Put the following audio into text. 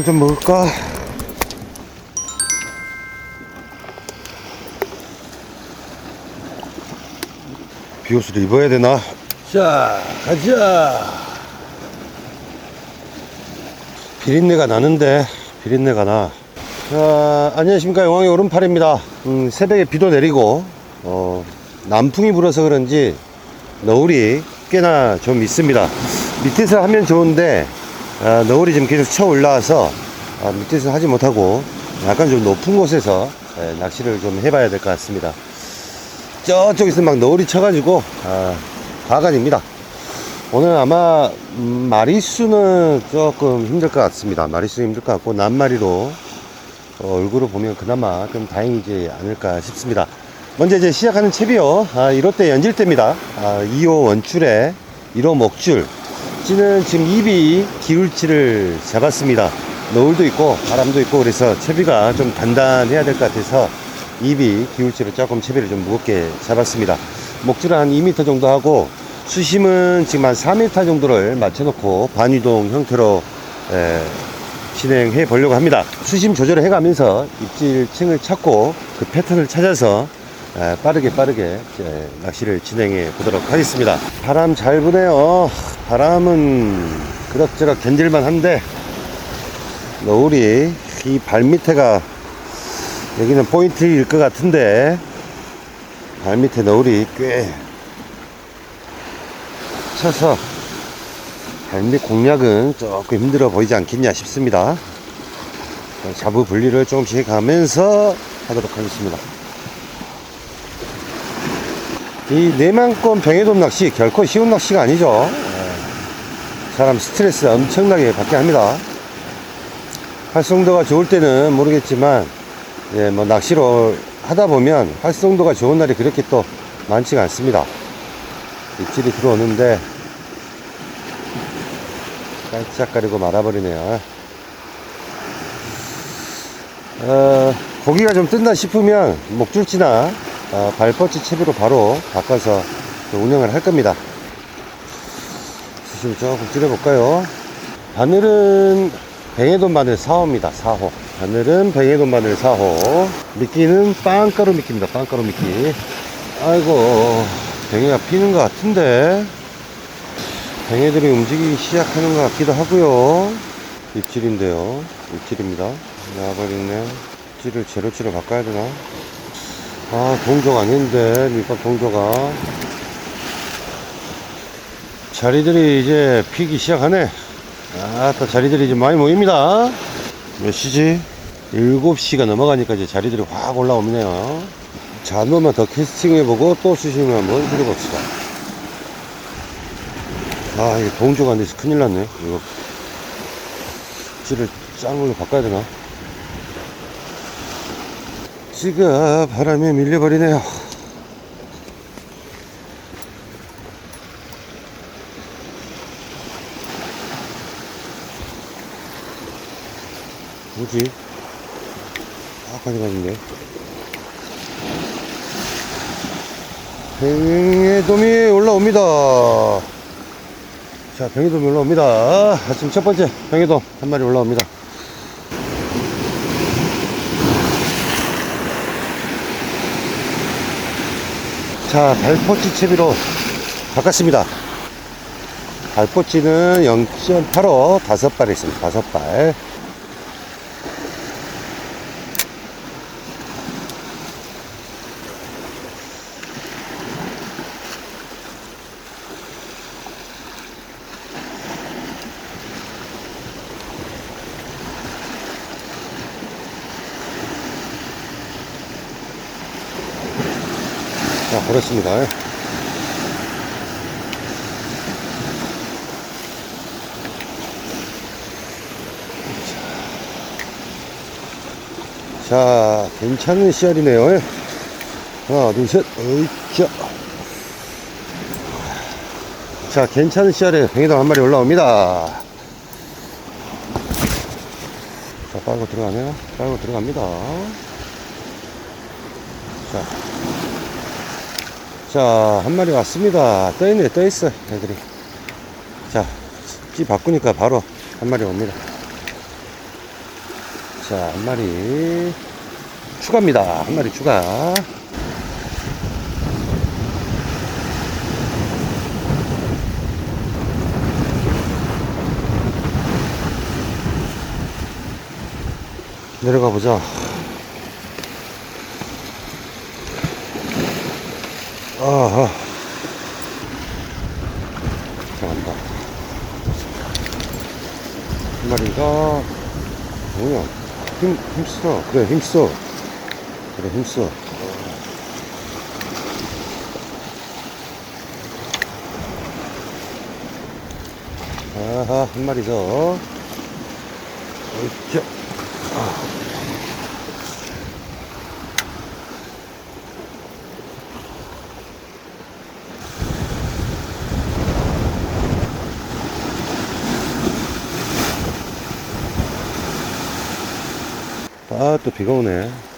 밥을 좀 먹을까? 비옷을 입어야 되나? 자, 가자. 비린내가 나는데, 비린내가 나. 자, 안녕하십니까. 용왕의 오른팔입니다. 음, 새벽에 비도 내리고, 어, 남풍이 불어서 그런지, 너울이 꽤나 좀 있습니다. 밑에서 하면 좋은데, 아, 너울이 지금 계속 쳐 올라와서, 아, 밑에서 하지 못하고, 약간 좀 높은 곳에서 예, 낚시를 좀 해봐야 될 것 같습니다. 저쪽에서 막 너울이 쳐가지고 아, 과간입니다. 오늘 아마 음, 마리수는 조금 힘들 것 같습니다. 마리수 힘들 것 같고 낱마리로 어, 얼굴을 보면 그나마 좀 다행이지 않을까 싶습니다. 먼저 이제 시작하는 채비요. 아, 1호 때 연질 때입니다. 아, 2호 원줄에 1호 목줄. 찌는 지금 입이 기울치를 잡았습니다. 노을도 있고 바람도 있고 그래서 채비가 좀 단단해야 될 것 같아서 입이 기울치를 조금 채비를 좀 무겁게 잡았습니다. 목줄은 한 2m 정도 하고 수심은 지금 한 4m 정도를 맞춰놓고 반유동 형태로 에, 진행해 보려고 합니다. 수심 조절을 해가면서 입질층을 찾고 그 패턴을 찾아서 에, 빠르게 빠르게 낚시를 진행해 보도록 하겠습니다. 바람 잘 부네요. 바람은 그럭저럭 견딜만 한데 노을이 이 발밑에가 여기는 포인트일 것 같은데 발밑에 너울이 꽤 쳐서 발밑 공략은 조금 힘들어 보이지 않겠냐 싶습니다 자부 분리를 조금씩 하면서 하도록 하겠습니다 이 내만권 병해돔 낚시 결코 쉬운 낚시가 아니죠 예. 사람 스트레스 엄청나게 받게 합니다 활성도가 좋을 때는 모르겠지만 예, 뭐 낚시로 하다 보면 활성도가 좋은 날이 그렇게 또 많지가 않습니다. 입질이 들어오는데 깜짝거리고 말아버리네요. 어, 고기가 좀 뜬다 싶으면 목줄치나 어, 발뻗치 채비로 바로 바꿔서 운영을 할 겁니다. 수심 조금 줄여볼까요? 바늘은 뱅에돈 바늘 4호입니다. 4호. 바늘은 뱅에돈 바늘 4호. 미끼는 빵가루 미끼입니다. 빵가루 미끼. 아이고, 뱅에가 피는 것 같은데. 뱅에들이 움직이기 시작하는 것 같기도 하고요. 입질인데요. 입질입니다. 나와버리네. 입질을 제로치로 바꿔야 되나? 아, 동족 아닌데, 밑밥 동조가. 자리들이 이제 피기 시작하네. 아따 자리들이 이제 많이 모입니다. 몇 시지? 7시가 넘어가니까 이제 자리들이 확 올라오네요. 자, 한 번만 더 캐스팅해보고 또 수심을 한번 줄여봅시다. 아 이거 동조가 안 돼서 큰일 났네. 이거 찌를 짠 걸로 바꿔야 되나? 찌가 바람에 밀려버리네요 뭐지? 아까지 갔는데. 병해돔이 올라옵니다. 자, 병해돔이 올라옵니다. 아침 첫 번째 병해돔 한 마리 올라옵니다. 자, 발포치 채비로 바꿨습니다. 발포치는 0.85 다섯 발 있습니다. 다섯 발. 자, 그렇습니다. 자, 괜찮은 씨알이네요. 하나, 둘, 셋, 어이차. 자, 괜찮은 씨알에 뱅이돔 한 마리 올라옵니다. 자, 빨고 들어가네요. 빨고 들어갑니다. 자, 자, 한 마리 왔습니다. 떠있네, 떠있어, 애들이. 자, 찌 바꾸니까 바로 한 마리 옵니다. 자, 한 마리 추가입니다. 한 마리 추가. 내려가 보자. 아하. 잘한다. 한 마리가, 뭐야. 힘, 힘써. 그래, 힘써. 그래, 힘써. 아하, 한 마리 더. 어이차. 아, 또 비가 오네.